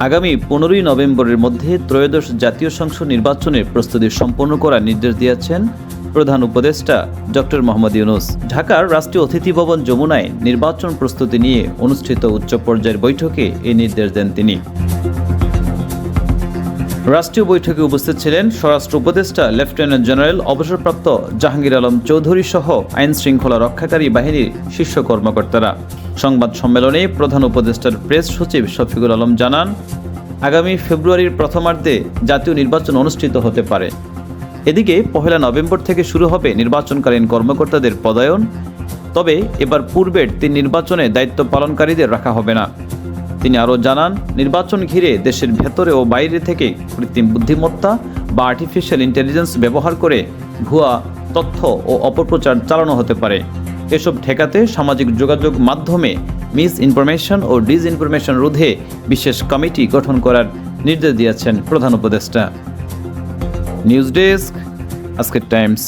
আগামী পনেরোই নভেম্বরের মধ্যে ত্রয়োদশ জাতীয় সংসদ নির্বাচনের প্রস্তুতি সম্পন্ন করার নির্দেশ দিয়েছেন প্রধান উপদেষ্টা ডক্টর মোহাম্মদ ইউনুস। ঢাকার রাষ্ট্রীয় অতিথি ভবন যমুনায় নির্বাচন প্রস্তুতি নিয়ে অনুষ্ঠিত উচ্চ পর্যায়ের বৈঠকে এই নির্দেশ দেন তিনি। রাষ্ট্রীয় বৈঠকে উপস্থিত ছিলেন স্বরাষ্ট্র উপদেষ্টা, লেফটেন্যান্ট জেনারেল, অবসরপ্রাপ্ত জাহাঙ্গীর আলম চৌধুরী সহ আইন শৃঙ্খলা রক্ষাকারী বাহিনীর শীর্ষ কর্মকর্তারা। সংবাদ সম্মেলনে প্রধান উপদেষ্টার প্রেস সচিব শফিকুল আলম জানান, আগামী ফেব্রুয়ারির প্রথমার্ধে জাতীয় নির্বাচন অনুষ্ঠিত হতে পারে। এদিকে পহেলা নভেম্বর থেকে শুরু হবে নির্বাচনকালীন কর্মকর্তাদের পদায়ন, তবে এবার পূর্বের তিন নির্বাচনে দায়িত্ব পালনকারীদের রাখা হবে না। তিনি আরও জানান, নির্বাচন ঘিরে দেশের ভেতরে ও বাইরে থেকে কৃত্রিম বুদ্ধিমত্তা বা আর্টিফিশিয়াল ইন্টেলিজেন্স ব্যবহার করে ভুয়া তথ্য ও অপপ্রচার চালানো হতে পারে। এসব ঠেকাতে সামাজিক যোগাযোগ মাধ্যমে মিস ইনফরমেশন ও ডিস ইনফরমেশন রোধে বিশেষ কমিটি গঠন করার নির্দেশ দিয়েছেন প্রধান উপদেষ্টা। নিউজ ডেস্ক, আজকের টাইমস।